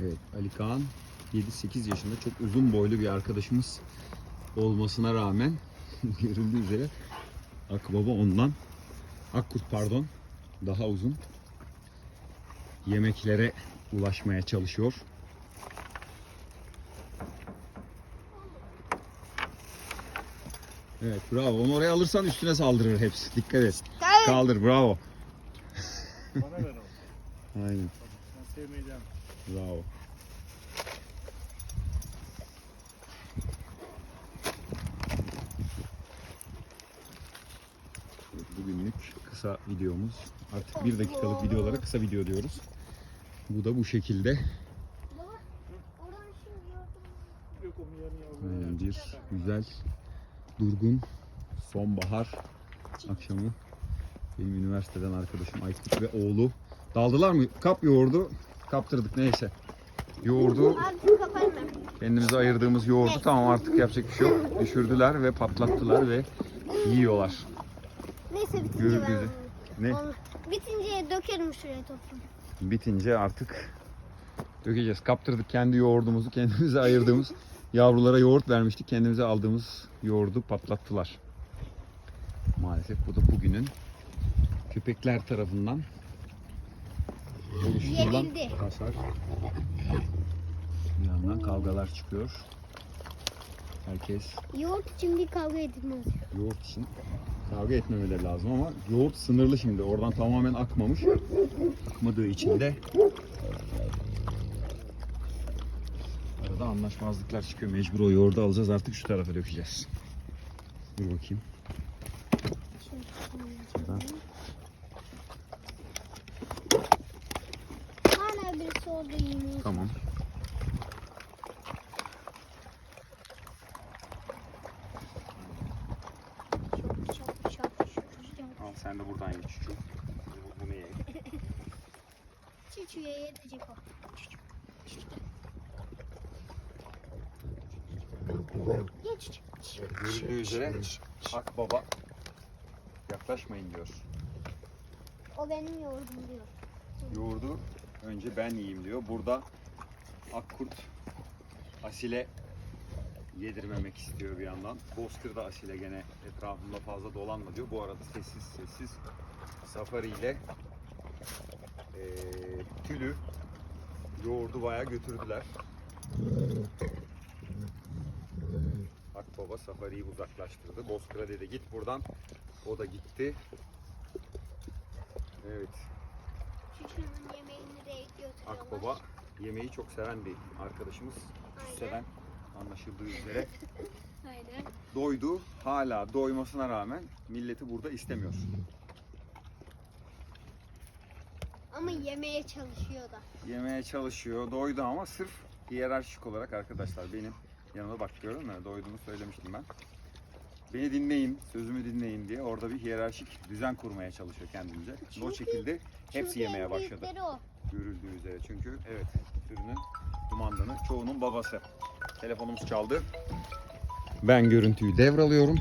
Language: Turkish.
Evet Ali Kaan 7-8 yaşında çok uzun boylu bir arkadaşımız olmasına rağmen görüldüğü üzere Akbaba ondan Akkurt pardon daha uzun yemeklere ulaşmaya çalışıyor. Evet bravo. Onu oraya alırsan üstüne saldırır hepsi. Dikkat et. Kaldır bravo. Bana ver onu. Aynen Ben sevmeyeceğim. Bravo. Bugünlük kısa videomuz. Artık bir dakikalık videolara kısa video diyoruz. Bu da bu şekilde. Aynen bir güzel, durgun sonbahar akşamı. Benim üniversiteden arkadaşım Aykut ve oğlu. Daldılar mı? Kap yoğurdu. Kaptırdık neyse. Yoğurdu, kendimize ayırdığımız yoğurdu tamam artık yapacak bir şey yok. Düşürdüler ve patlattılar ve yiyorlar. Neyse bitince Görür ben bizi. Ne? Bitince dökerim şuraya topu. Bitince artık dökeceğiz. Kaptırdık kendi yoğurdumuzu, kendimize ayırdığımız yavrulara yoğurt vermiştik. Kendimize aldığımız yoğurdu patlattılar. Maalesef bu da bugünün köpekler tarafından oluşturulan Yenildi. hasar. Bir yandan kavgalar çıkıyor. Herkes Yoğurt için bir kavga edilmez. yoğurt için kavga etmemeleri lazım ama yoğurt sınırlı şimdi. Oradan tamamen akmamış. Akmadığı için de arada anlaşmazlıklar çıkıyor. Mecbur o yoğurdu alacağız artık şu tarafa dökeceğiz. Dur bakayım. Şuradan. Hala birisi orada yemiyor. Tamam. Al sen de buradan ye çuçu. Bunu ye. Çiçeğe yetecek o. Görüldüğü üzere Akbaba yaklaşmayın diyor. O benim yoğurdum diyor. Önce ben yiyeyim diyor. Burada Akkurt Asile yedirmemek istiyor bir yandan. Bozkır da Asile gene etrafında fazla dolanma diyor. Bu arada sessiz sessiz Safari ile eee, Tülü yoğurdu bayağı götürdüler. Akbaba Safari'yi uzaklaştırdı. Bozkır'a dedi git buradan. O da gitti. Evet. Çiçeğin yemeğini de Akbaba yemeği çok seven bir arkadaşımız. Cüsseden anlaşıldığı üzere. Aynen. Doydu. Hala doymasına rağmen milleti burada istemiyor. Ama yemeye çalışıyor da. Yemeye çalışıyor. Doydu ama sırf hiyerarşik olarak arkadaşlar benim yanımda bak gördün mü? Doyduğunu söylemiştim ben. Beni dinleyin, sözümü dinleyin diye orada bir hiyerarşik düzen kurmaya çalışıyor kendince. o Çünkü- şekilde hepsi yemeye başladı. o. görüldüğü üzere. Çünkü evet sürünün kumandanı çoğunun babası. Telefonumuz çaldı. Ben görüntüyü devralıyorum.